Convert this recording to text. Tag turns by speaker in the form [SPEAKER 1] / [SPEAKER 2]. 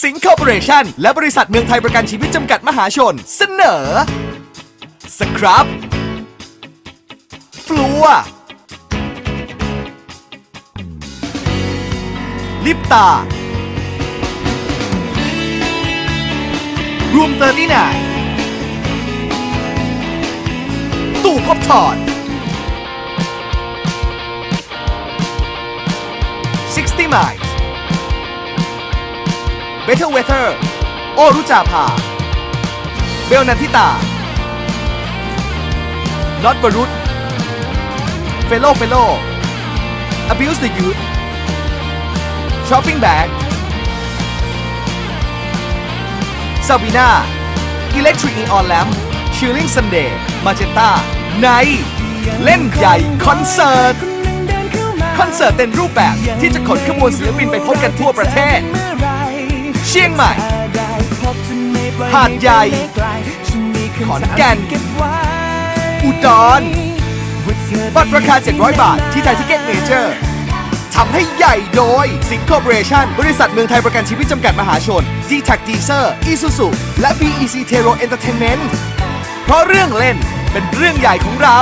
[SPEAKER 1] สิงคอร์ปอเรชั่นและบริษัทเมืองไทยประกันชีวิตจำกัดมหาชน เสนอ สครับฟลัว ลิปตา รวมเตอร์ที่ไหนตู้พบถอด60 miles Better Weather โอรุจาภาเบลนันทิตาน็อตบรุษเฟโลเฟโล Abuse the Youth Shopping Bag ซาบีนา Electric Neon Lamp Chilling Sunday Magenta ในเล่นใหญ่คอนเสิร์ต คอนเสิร์ตเต็มรูปแบบที่จะขนขบวนศิลปินไปพบกันทั่วประเทศ เชียงใหม่ หาดใหญ่ ขอนแก่น อุดรบัตรราคา 700 บาท ที่ไทยทิเก็ตเมเจอร์ทำให้ใหญ่โดย สิงคอร์ปอเรชั่น บริษัทเมืองไทยประกันชีวิตจำกัดมหาชน d t a c d e e z e r Isuzu และ BEC t e r o Entertainment เพราะเรื่องเล่นเป็นเรื่องใหญ่ของเรา